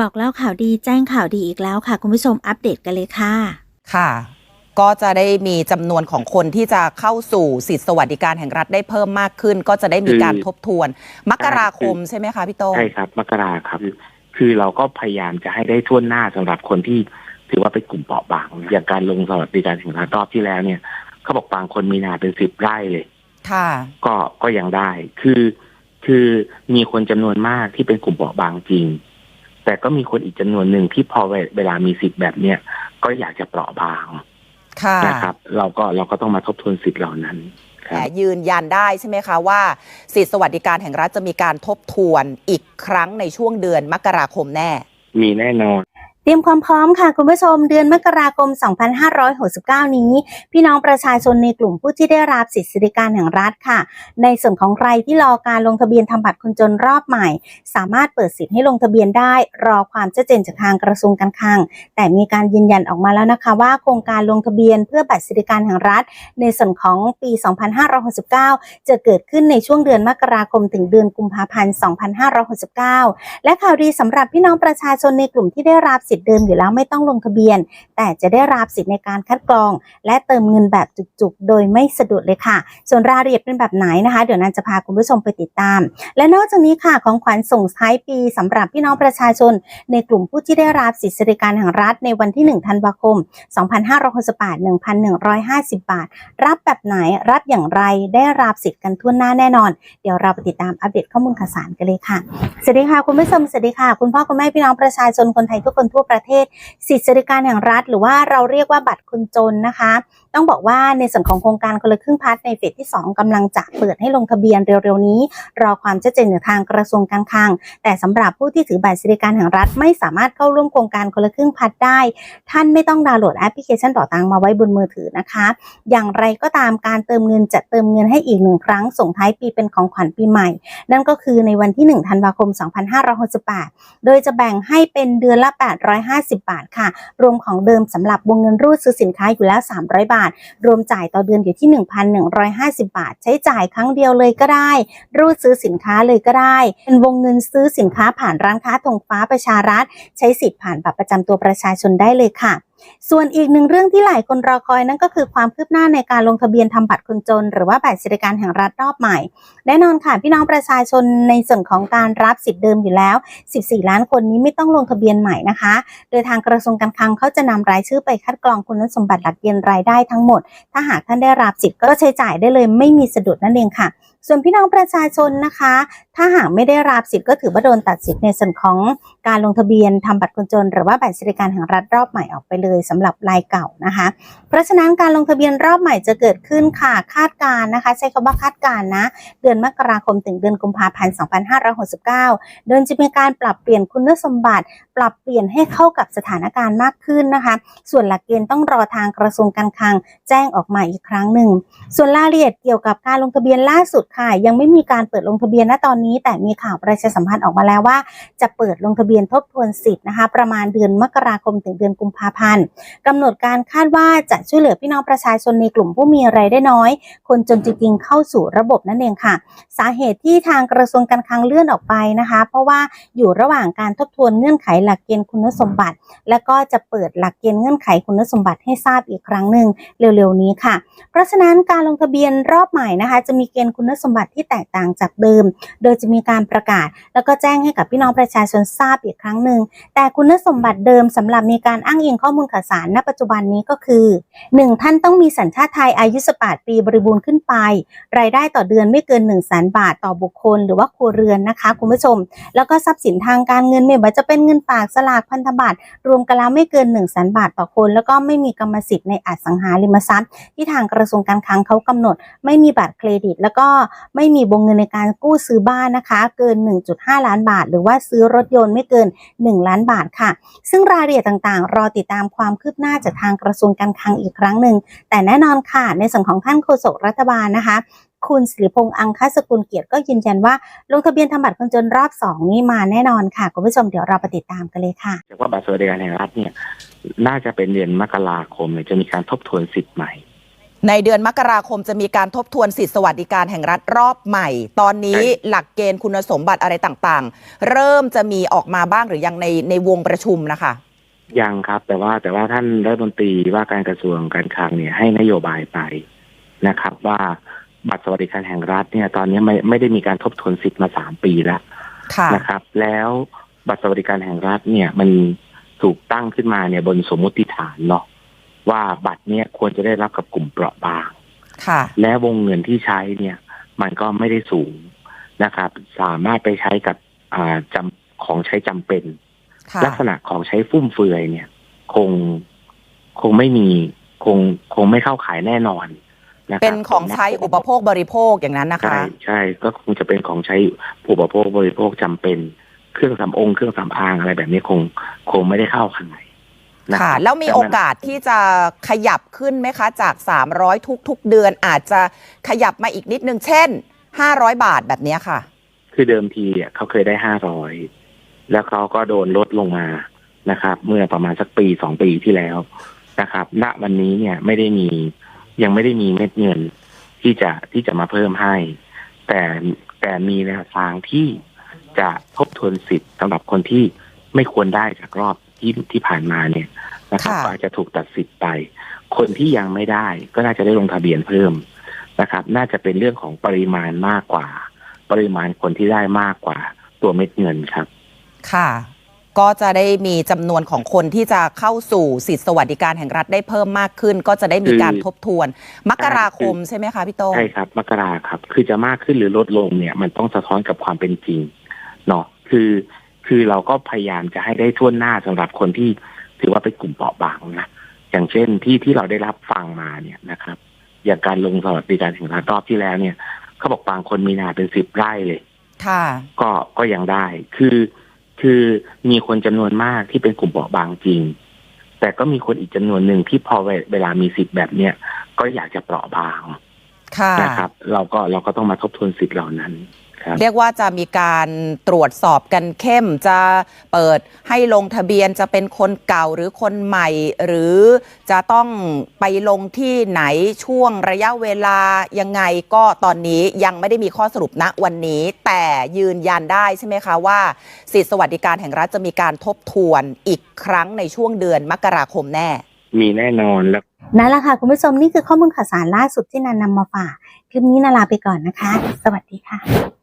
บอกเล่าข่าวดีแจ้งข่าวดีอีกแล้วค่ะ คุณผู้ชมอัปเดตกันเลยค่ะ ค่ะ ก็จะได้มีจำนวนของคนที่จะเข้าสู่สิทธิสวัสดิการแห่งรัฐได้เพิ่มมากขึ้น ก็จะได้มีการทบทวน มกราคมใช่ไหมคะพี่โต้งใช่ครับ มกราครับ คือเราก็พยายามจะให้ได้ทั่วหน้าสำหรับคนที่ถือว่าเป็นกลุ่มเปราะบาง อย่างการลงสวัสดิการแห่งรัฐรอบที่แล้วเนี่ยเขาบอกบางคนมีนาเป็นสิบไร่เลย ค่ะ ก็ก็ยังได้ คือ คือมีคนจำนวนมากที่เป็นกลุ่มเปราะบางจริง แต่ก็มีคนอีกจำนวนหนึ่งที่พอเวลามีสิทธิ์แบบเนี้ยก็อยากจะเปราะบางค่ะนะครับ เราก็เราก็ต้องมาทบทวนสิทธิ์เหล่านั้นคแต่รับยืนยันได้ใช่ไหมคะว่า สิทธิสวัสดิการแห่งรัฐจะมีการทบทวนอีกครั้งในช่วงเดือนมกราคมแน่ มีแน่นอน เตรียมความพร้อมค่ะคุณผู้ชมเดือนมกราคม 2569 นี้ พี่น้องประชาชนในกลุ่มผู้ที่ได้รับสิทธิสวัสดิการแห่งรัฐค่ะ ในส่วนของใครที่รอการลงทะเบียนทำบัตรคนจนรอบใหม่ สามารถเปิดสิทธิ์ให้ลงทะเบียนได้ รอความชัดเจนจากทางกระทรวงการคลัง แต่มีการยืนยันออกมาแล้วนะคะ ว่าโครงการลงทะเบียนเพื่อบัตรสวัสดิการแห่งรัฐ ในส่วนของปี 2569 จะเกิดขึ้นในช่วงเดือนมกราคมถึงเดือนกุมภาพันธ์ 2569 และข่าวดีสำหรับพี่น้องประชาชนในกลุ่มที่ได้รับสิทธิ์เดิมอยู่แล้วไม่ต้องลงทะเบียน แต่จะได้รับสิทธิ์ในการคัดกรอง และเติมเงินแบบจุกๆ โดยไม่สะดุดเลยค่ะ ส่วนรายละเอียดเป็นแบบไหนนะคะ เดี๋ยวนันจะพาคุณผู้ชมไปติดตาม และนอกจากนี้ค่ะของขวัญส่งท้ายปีสำหรับพี่น้องประชาชน ในกลุ่มผู้ที่ได้รับสิทธิสวัสดิการแห่งรัฐในวันที่ 1 ธันวาคม 2568 1,150 บาท รับแบบไหนรับอย่างไรได้รับสิทธิ์กันทั่วหน้าแน่นอน เดี๋ยวเราไปติดตามอัปเดตข้อมูลข่าวสารกันเลยค่ะ สวัสดีค่ะคุณผู้ชมสวัสดีค่ะ คุณพ่อคุณแม่พี่น้องประชาชนคนไทยทุกคนทั่วประเทศ สิทธิสวัสดิการแห่งรัฐ หรือว่าเราเรียกว่าบัตรคนจนนะคะ ต้องบอกว่าในส่วนของโครงการคนละครึ่งพัฒน์ในเฟสที่ 2กำลังจะเปิดให้ลงทะเบียนเร็วๆนี้ รอความชัดเจนจากทางกระทรวงการคลัง แต่สำหรับผู้ที่ถือบัตรสวัสดิการแห่งรัฐไม่สามารถเข้าร่วมโครงการคนละครึ่งพัฒน์ได้ ท่านไม่ต้องดาวน์โหลดแอปพลิเคชันต่อตังมาไว้บนมือถือนะคะ อย่างไรก็ตามการเติมเงินจะเติมเงินให้อีกหนึ่งครั้งส่งท้ายปีเป็นของขวัญปีใหม่ นั่นก็คือในวันที่ 1 ธันวาคม 2568 โดยจะแบ่งให้เป็นเดือนละ 850 บาทค่ะ รวมของเดิมสำหรับวงเงินรูดซื้อสินค้าอยู่แล้ว 300 บาทรวมจ่ายต่อเดือนอยู่ที่ 1,150 บาท ใช้จ่ายครั้งเดียวเลยก็ได้ รูดซื้อสินค้าเลยก็ได้ เป็นวงเงินซื้อสินค้าผ่านร้านค้าธงฟ้าประชารัฐ ใช้สิทธิ์ผ่านบัตรประจำตัวประชาชนได้เลยค่ะ ส่วนอีกหนึ่งเรื่องที่หลายคนรอคอยนั่นก็คือความคืบหน้าในการลงทะเบียนทำบัตรคนจน หรือว่าบัตรสวัสดิการแห่งรัฐรอบใหม่ แน่นอนค่ะ พี่น้องประชาชนในส่วนของการรับสิทธิ์เดิมอยู่แล้ว 14 ล้านคนนี้ไม่ต้องลงทะเบียนใหม่นะคะ โดยทางกระทรวงการคลังเขาจะนำรายชื่อไปคัดกรองคุณสมบัติหลักเกณฑ์รายได้ทั้งหมด ถ้าหากท่านได้รับสิทธิ์ก็ใช้จ่ายได้เลยไม่มีสะดุดนั่นเองค่ะ ส่วนพี่น้องประชาชนนะคะ ถ้าหากไม่ได้รับสิทธิ์ก็ถือว่าโดนตัดสิทธิ์ในส่วนของการลงทะเบียนทำบัตรคนจน หรือว่าบัตรสวัสดิการแห่งรัฐรอบใหม่ออกไปเลยสำหรับรายเก่านะคะ เพราะฉะนั้นการลงทะเบียนรอบใหม่จะเกิดขึ้นค่ะคาดการ์นะคะ ใช้คำว่าคาดการณ์นะ เดือนมกราคมถึงเดือนกุมภาพันธ์ 2569โดยจะมีการปรับเปลี่ยนคุณสมบัติปรับเปลี่ยนให้เข้ากับสถานการณ์มากขึ้นนะคะ ส่วนหลักเกณฑ์ต้องรอทางกระทรวงการคลังแจ้งออกมาอีกครั้งหนึ่ง ส่วนรายละเอียดเกี่ยวกับการลงทะเบียนล่าสุดค่ะ ยังไม่มีการเปิดลงทะเบียนณตอนนี้ แต่มีข่าวประชาสัมพันธ์ออกมาแล้วว่า จะเปิดลงทะเบียนทบทวนสิทธิ์นะคะ ประมาณเดือนมกราคมถึงเดือนกุมภาพันธ์กำหนดการคาดว่าจะช่วยเหลือพี่น้องประชาชนในกลุ่มผู้มีรายได้น้อย คนจนจริงๆเข้าสู่ระบบนั่นเองค่ะ สาเหตุที่ทางกระทรวงการคลังเลื่อนออกไปนะคะ เพราะว่าอยู่ระหว่างการทบทวนเงื่อนไขหลักเกณฑ์คุณสมบัติ และก็จะเปิดหลักเกณฑ์เงื่อนไขคุณสมบัติให้ทราบอีกครั้งหนึ่งเร็วๆนี้ค่ะ เพราะฉะนั้นการลงทะเบียนรอบใหม่นะคะ จะมีเกณฑ์คุณสมบัติที่แตกต่างจากเดิม โดยจะมีการประกาศ แล้วก็แจ้งให้กับพี่น้องประชาชนทราบอีกครั้งหนึ่งแต่คุณสมบัติเดิมสำหรับมีการอ้างอิงข้อมูลข่าวสารณปัจจุบันนี้ก็คือ 1. ท่านต้องมีสัญชาติไทยอายุ 18 ปีบริบูรณ์ขึ้นไป รายได้ต่อเดือนไม่เกิน1 0 0 0 0แสนบาทต่อบุคคล หรือว่าครัวเรือนนะคะคุณผู้ชม แล้วก็ทรัพย์สินทางการเงินไม่ว่าจะเป็นเงินฝากสลากพันธบัตรรวมกันแล้วไม่เกิน1 0 0 0 0แสนบาทต่อคน แล้วก็ไม่มีกรรมสิทธิ์ในอสังหาริมทรัพย์ ที่ทางกระทรวงการคลังเขากำหนด ไม่มีบัตรเครดิต แล้วก็ไม่มีวงเงินในการกู้ซื้อบ้านนะคะ เกิน 1.5 ล้านบาท หรือว่าซื้อรถยนต์ไม่เกิน 1 ล้านบาทค่ะ ซึ่งรายละเอียดต่างๆ รอติดตามความคืบหน้าจากทางกระทรวงการคลังอีกครั้งหนึ่งแต่แน่นอนค่ะในส่วนของท่านโฆษกรัฐบาลนะคะ คุณสิริพงษ์อังคสกุลเกียรติก็ยืนยันว่า ลงทะเบียนทำบัตรคนจนรอบ2นี้มาแน่นอนค่ะ คุณผู้ชมเดี๋ยวเราไปติดตามกันเลยค่ะจากว่าบัตรสวัสดิการแห่งรัฐเนี่ยน่าจะเป็นเดือนมกราคมเนี่ยจะมีการทบทวนสิทธิ์ใหม่ในเดือนมกราคมจะมีการทบทวนสิทธิสวัสดิการแห่งรัฐรอบใหม่ ตอนนี้ใช่หลักเกณฑ์คุณสมบัติอะไรต่างๆ เริ่มจะมีออกมาบ้างหรือยังในในวงประชุมนะคะ ยังครับ แต่ว่าแต่ว่าท่านรัฐมนตรีว่าการกระทรวงการคลังเนี่ยให้นโยบายไปนะครับ ว่า บัตรสวัสดิการแห่งรัฐเนี่ยตอนนี้ไม่ไม่ได้มีการทบทวนสิทธิ์มาสามปีแล้วค่ะนะครับ แล้วบัตรสวัสดิการแห่งรัฐเนี่ย มันถูกตั้งขึ้นมาเนี่ยบนสมมุติฐานเนาะว่าบัตรเนี่ยควรจะได้รับกับกลุ่มเปราะบางค่ะและวงเงินที่ใช้เนี่ย มันก็ไม่ได้สูงนะครับ สามารถไปใช้กับอ่าจำของใช้จำเป็นค่ะลักษณะของใช้ฟุ่มเฟือยเนี่ย คงคงไม่มีคงคงไม่เข้าขายแน่นอนนะครับเป็นของใช้อุปโภคบริโภคอย่างนั้นนะคะ ใช่ใช่ก็คงจะเป็นของใช้อุปโภคบริโภคจำเป็นเครื่องสำองเครื่องสำอางอะไรแบบนี้คงคงไม่ได้เข้าขายนะค่ะ รับแล้วมีโอกาสที่จะขยับขึ้นไหมคะ จาก 300 ทุก ๆ เดือนอาจจะขยับมาอีกนิดนึง เช่น 500 บาทแบบเนี้ยค่ะ คือเดิมทีอะเขาเคยได้ห้าร้อยแล้วเขาก็โดนลดลงมานะครับ เมื่อประมาณสักปีสองปีที่แล้วนะครับ ณวันนี้เนี่ยไม่ได้มี ยังไม่ได้มีเม็ดเงินที่จะที่จะมาเพิ่มให้ แต่แต่มีแนวทางที่จะทบทวนสิทธิ์สำหรับคนที่ไม่ควรได้จากรอบที่ที่ผ่านมาเนี่ยนะครับค่ะก็อาจจะถูกตัดสิทธิ์ไป คนที่ยังไม่ได้ก็น่าจะได้ลงทะเบียนเพิ่มนะครับ น่าจะเป็นเรื่องของปริมาณมากกว่า ปริมาณคนที่ได้มากกว่าตัวเม็ดเงินครับ ค่ะ ก็จะได้มีจำนวนของคนที่จะเข้าสู่สิทธิสวัสดิการแห่งรัฐได้เพิ่มมากขึ้น ก็จะได้มีการทบทวน มกราคมใช่ไหมคะพี่โต้งใช่ครับ มกราครับ คือจะมากขึ้นหรือลดลงเนี่ยมันต้องสะท้อนกับความเป็นจริงเนาะคือคือเราก็พยายามจะให้ได้ทั่วหน้าสำหรับคนที่ถือว่าเป็นกลุ่มเปราะบางนะอย่างเช่นที่ที่เราได้รับฟังมาเนี่ยนะครับ อย่างการลงสวัสดิการแห่งรัฐรอบที่แล้วเนี่ยเขาบอกบางคนมีนาเป็นสิบไร่เลย ค่ะ ก็ก็ยังได้คือ คือมีคนจำนวนมากที่เป็นกลุ่มเปราะบางจริง แต่ก็มีคนอีกจำนวนหนึ่งที่พอเวเวลามีสิทธิ์แบบเนี้ยก็อยากจะเปราะบางค่ะนะครับ เราก็เราก็ต้องมาทบทวนสิทธิ์เหล่านั้นครับ เรียกว่าจะมีการตรวจสอบกันเข้มจะเปิดให้ลงทะเบียนจะเป็นคนเก่าหรือคนใหม่ หรือจะต้องไปลงที่ไหนช่วงระยะเวลายังไงก็ตอนนี้ยังไม่ได้มีข้อสรุปณวันนี้ แต่ยืนยันได้ใช่ไหมคะว่า สิทธิสวัสดิการแห่งรัฐจะมีการทบทวนอีกครั้งในช่วงเดือนมกราคมแน่ มีแน่นอนแล้วนั่นแหละค่ะคุณผู้ชมนี่คือข้อมูลข่าวสารล่าสุดที่นันนำมาฝาก คลิปนี้นาลาไปก่อนนะคะ สวัสดีค่ะ